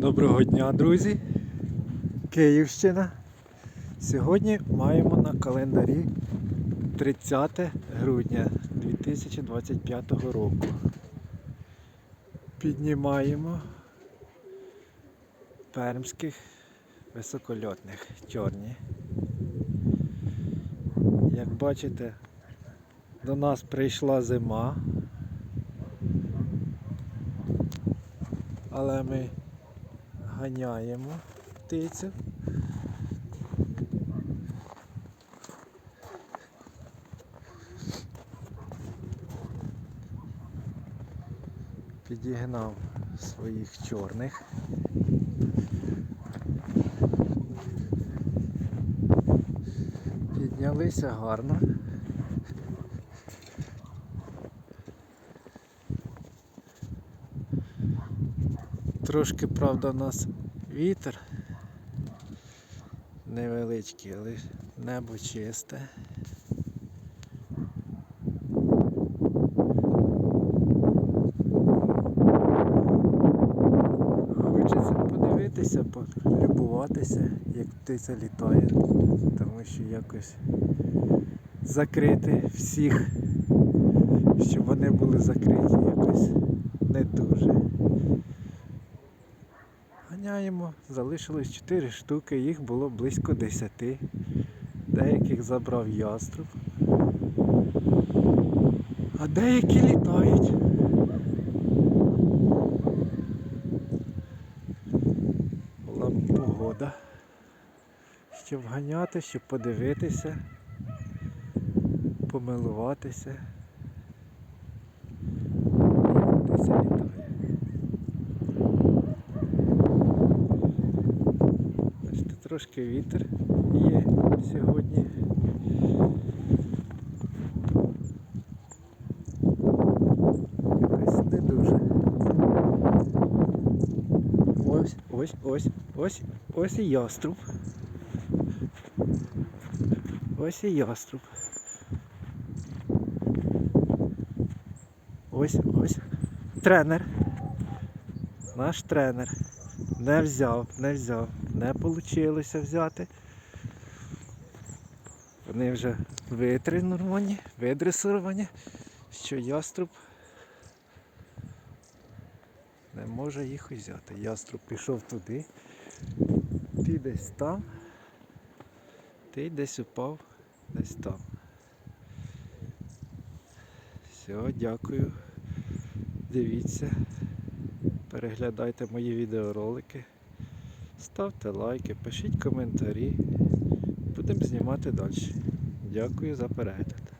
Доброго дня, друзі! Київщина. Сьогодні маємо на календарі 30 грудня 2025 року. Піднімаємо пермських високольотних чорні. Як бачите, до нас прийшла зима. Але ми ганяємо птицю. Підігнав своїх чорних. Піднялися гарно. Трошки, правда, у нас вітер невеличкий, але небо чисте. Хочеться подивитися, полюбуватися, як птиця літає, тому що якось закрити всіх, щоб вони були закриті якось не дуже. Ганяємо, залишилось 4 штуки, їх було близько 10. Деяких забрав яструб. А деякі літають. Була погода. Щоб ганяти, щоб подивитися, помилуватися. Як птиця літає. Бачите, трошки вітер є сьогодні. Якось не дуже. Ось, ось, ось, ось, ось і яструб. Ось і яструб. Ось, ось. Тренер. Наш тренер. Не взяв, не взяв, не вийшло взяти. Вони вже витреновані, видресировані, що яструб не може їх взяти. Яструб пішов туди, ти десь там, ти десь упав, десь там. Все, дякую. Дивіться. Переглядайте мої відеоролики, ставте лайки, пишіть коментарі. Будемо знімати далі. Дякую за перегляд.